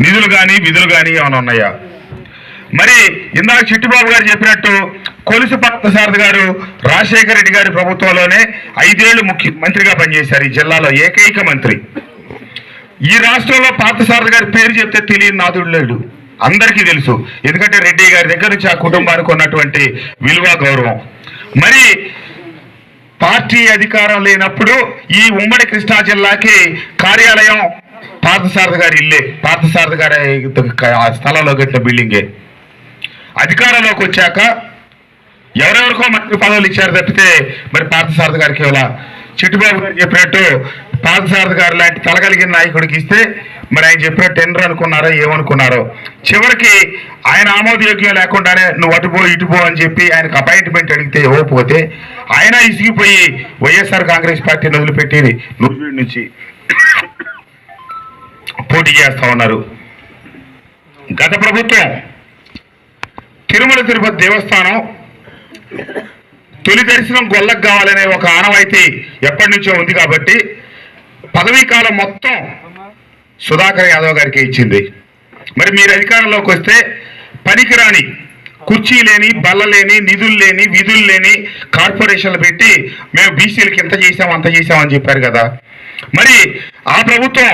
నిధులు కానీ విధులు కానీ ఏమైనా ఉన్నాయా? మరి ఇందాక చిట్టిబాబు గారు చెప్పినట్టు కొలుసు పార్థసారథి గారు రాజశేఖర రెడ్డి గారి ప్రభుత్వంలోనే ఐదేళ్ళు ముఖ్య మంత్రిగా పనిచేశారు ఈ జిల్లాలో ఏకైక మంత్రి. ఈ రాష్ట్రంలో పార్థసారథి గారి పేరు చెప్తే తెలియని నాదుడు లేడు. అందరికీ తెలుసు. ఎందుకంటే రెడ్డి గారి దగ్గర నుంచి ఆ కుటుంబానికి ఉన్నటువంటి విలువ గౌరవం. మరి పార్టీ అధికారం లేనప్పుడు ఈ ఉమ్మడి కృష్ణా జిల్లాకి కార్యాలయం పార్థసారథి గారి ఇల్లే పార్థసారథి గారి ఆ స్థలంలో కట్టిన బిల్డింగే. అధికారంలోకి వచ్చాక ఎవరెవరికో మంత్రి పదవులు ఇచ్చారు తప్పితే మరి పార్థసారథి గారికి ఇవ్వాల? చిట్టుబాబు గారు చెప్పినట్టు పార్థసారథి గారు లాంటి తలగలిగిన నాయకుడికి ఇస్తే మరి ఆయన చెప్పినట్టు టెండర్ అనుకున్నారో ఏమనుకున్నారో? చివరికి ఆయన ఆమోదయోగ్యం లేకుండానే నువ్వు అటుపో ఇటుపో అని చెప్పి ఆయనకు అపాయింట్మెంట్ అడిగితే ఇవ్వకపోతే ఆయన ఇసిగిపోయి వైఎస్ఆర్ కాంగ్రెస్ పార్టీని వదిలిపెట్టేది నూజివీడు నుంచి. పోటీ చేస్తా ఉన్నారు. గత ప్రభుత్వం తిరుమల తిరుపతి దేవస్థానం తొలి దర్శనం గొల్లకు కావాలనే ఒక ఆనవాయితీ ఎప్పటి నుంచో ఉంది కాబట్టి పదవీ కాలం మొత్తం సుధాకర్ యాదవ్ గారికి ఇచ్చింది. మరి మీరు అధికారంలోకి వస్తే పనికిరాని కుర్చీ లేని బల్ల లేని నిధులు లేని విధులు లేని కార్పొరేషన్లు పెట్టి మేము బీసీలకి ఎంత చేసాం అంత చేసామని చెప్పారు కదా. మరి ఆ ప్రభుత్వం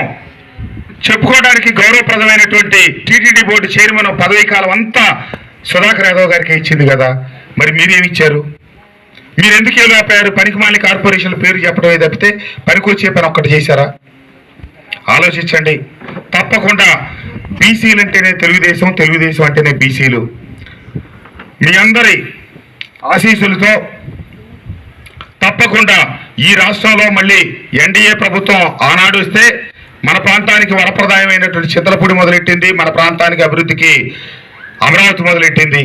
చెప్పుకోవడానికి గౌరవప్రదమైనటువంటి టీటీడీ బోర్డు చైర్మన్ పదవీ కాలం అంతా సుధాకర్ యాదవ్ గారికి ఇచ్చింది కదా. మరి మీరేమి ఇచ్చారు మీరు ఎందుకు ఏలాపారు పనికిమాలి కార్పొరేషన్ పేరు చెప్పడమే తప్పితే పనికొచ్చే పని ఒక్కటి చేశారా? ఆలోచించండి. తప్పకుండా బీసీలు అంటేనే తెలుగుదేశం తెలుగుదేశం అంటేనే బీసీలు. మీ అందరి ఆశీస్సులతో తప్పకుండా ఈ రాష్ట్రంలో మళ్ళీ ఎన్డీఏ ప్రభుత్వం ఆనాడు వస్తే మన ప్రాంతానికి వరప్రదాయమైనటువంటి చిత్రపూడి మొదలెట్టింది మన ప్రాంతానికి అభివృద్ధికి అమరావతి మొదలెట్టింది.